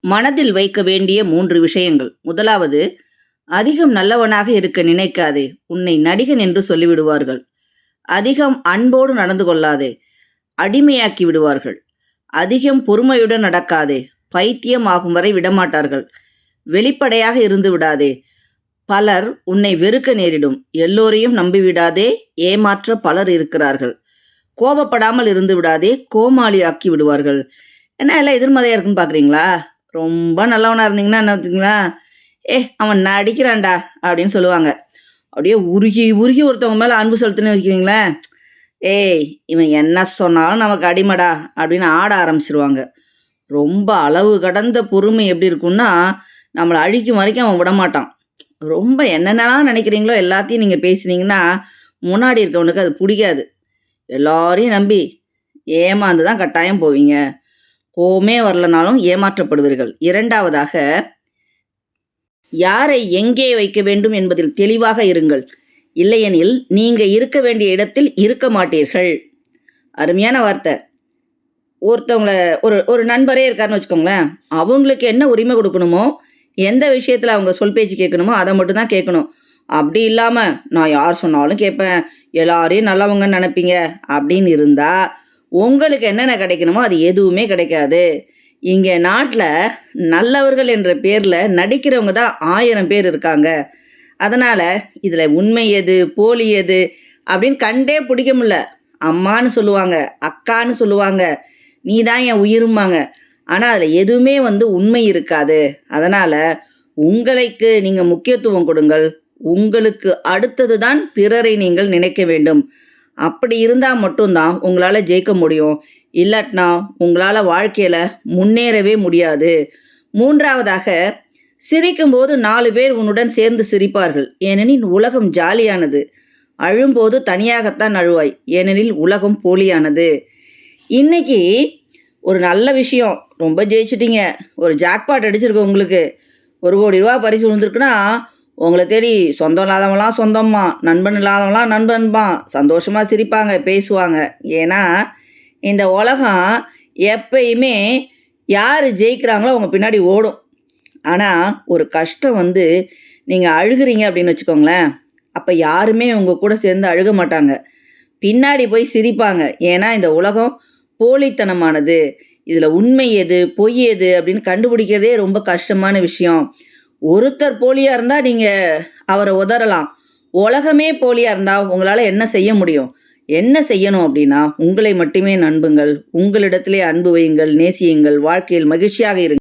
மனதில் வைக்க வேண்டிய மூன்று விஷயங்கள். முதலாவது அதிகம் நல்லவனாக இருக்க நினைக்காதே. உன்னை நடிகன் என்று சொல்லிவிடுவார்கள். அதிகம் அன்போடு நடந்து கொள்ளாதே. அடிமையாக்கி விடுவார்கள். அதிகம் பொறுமையுடன் நடக்காதே. பைத்தியம் ஆகும் வரை விடமாட்டார்கள். வெளிப்படையாக இருந்து விடாதே. பலர் உன்னை வெறுக்க நேரிடும். எல்லோரையும் நம்பிவிடாதே. ஏமாற்ற பலர் இருக்கிறார்கள். கோபப்படாமல் இருந்து விடாதே. கோமாளி ஆக்கி விடுவார்கள். என்ன எல்லாம் எதிர்மறையாக இருக்குன்னு பார்க்குறீங்களா ரொம்ப நல்லவனாக இருந்தீங்கன்னா என்ன வச்சுங்களேன் ஏ அவன் நடிக்கிறான்டா அப்படின்னு சொல்லுவாங்க. அப்படியே உருகி உருகி ஒருத்தவங்க மேலே அன்பு செலுத்துன்னு வைக்கிறீங்களேன் ஏய் இவன் என்ன சொன்னாலும் நமக்கு அடிமடா அப்படின்னு ஆட ஆரம்பிச்சிருவாங்க. ரொம்ப அளவு கடந்த பொறுமை எப்படி இருக்கும்னா நம்மளை அழிக்கும் வரைக்கும் அவன் விடமாட்டான். ரொம்ப என்னென்னலாம் நினைக்கிறீங்களோ எல்லாத்தையும் நீங்கள் பேசுனீங்கன்னா முன்னாடி இருக்கவனுக்கு அது பிடிக்காது. எல்லாரையும் நம்பி ஏமாந்து தான் கட்டாயம் போவீங்க. கோமே வரலனாலும் ஏமாற்றப்படுவீர்கள். இரண்டாவதாக யாரை எங்கே வைக்க வேண்டும் என்பதில் தெளிவாக இருங்கள். இல்லையெனில் நீங்க இருக்க வேண்டிய இடத்தில் இருக்க மாட்டீர்கள். அருமையான வார்த்தை. ஒருத்தவங்கள ஒரு ஒரு நண்பரே இருக்காருன்னு வச்சுக்கோங்களேன். அவங்களுக்கு என்ன உரிமை கொடுக்கணுமோ எந்த விஷயத்தில் அவங்க சொல் பேச்சு கேட்கணுமோ அதை மட்டும்தான் கேட்கணும். அப்படி இல்லாமல் நான் யார் சொன்னாலும் கேட்பேன். எல்லாரையும் நல்லவங்கன்னு நினைப்பீங்க. அப்படின்னு இருந்தால் உங்களுக்கு என்னென்ன கிடைக்கணுமோ அது எதுவுமே கிடைக்காது. இங்கே நாட்டில் நல்லவர்கள் என்ற பேரில் நடிக்கிறவங்க தான் ஆயிரம் பேர் இருக்காங்க. அதனால் இதில் உண்மை எது போலி எது அப்படின்னு கண்டே பிடிக்க முடியல. அம்மான்னு சொல்லுவாங்க அக்கான்னு சொல்லுவாங்க. நீ தான் என் உயிரும்பாங்க. ஆனால் அதில் எதுவுமே வந்து உண்மை இருக்காது. அதனால் உங்களுக்கு நீங்கள் முக்கியத்துவம் கொடுங்கள். உங்களுக்கு அடுத்தது தான் பிறரை நீங்கள் நினைக்க வேண்டும். அப்படி இருந்தால் மட்டும்தான் உங்களால் ஜெயிக்க முடியும். இல்லாட்டினா உங்களால் வாழ்க்கையில் முன்னேறவே முடியாது. மூன்றாவதாக சிரிக்கும்போது நாலு பேர் உன்னுடன் சேர்ந்து சிரிப்பார்கள். ஏனெனில் உலகம் ஜாலியானது. அழும்போது தனியாகத்தான் அழுவாய். ஏனெனில் உலகம் போலியானது. இன்னைக்கு ஒரு நல்ல விஷயம். ரொம்ப ஜெயிச்சிட்டிங்க. ஒரு ஜாக்பாட் அடிச்சிருக்கு உங்களுக்கு. ஒரு கோடி ரூபா பரிசு விழுந்திருக்குன்னா உங்களை தேடி சொந்தம் இல்லாதவங்களாம் சொந்தம்மா நண்பன் இல்லாதவங்களாம் நண்பன்பான் சந்தோஷமாக சிரிப்பாங்க பேசுவாங்க. ஏன்னா இந்த உலகம் எப்பயுமே யார் ஜெயிக்கிறாங்களோ அவங்க பின்னாடி ஓடும். ஆனால் ஒரு கஷ்டம் வந்து நீங்கள் அழுகிறீங்க அப்படின்னு வச்சுக்கோங்களேன் அப்போ யாருமே உங்கள் கூட சேர்ந்து அழுக மாட்டாங்க. பின்னாடி போய் சிரிப்பாங்க. ஏன்னா இந்த உலகம் போலித்தனமானது. இதில் உண்மை எது பொய் எது அப்படின்னு கண்டுபிடிக்கிறதே ரொம்ப கஷ்டமான விஷயம். ஒருத்தர் போலியாக இருந்தால் நீங்கள் அவரை உதறலாம். உலகமே போலியாக இருந்தால் உங்களால் என்ன செய்ய முடியும்? என்ன செய்யணும் அப்படின்னா உங்களை மட்டுமே நண்புங்கள் உங்களிடத்திலே அன்பு வையுங்கள் நேசியுங்கள் வாழ்க்கையில் மகிழ்ச்சியாக இருங்கள்.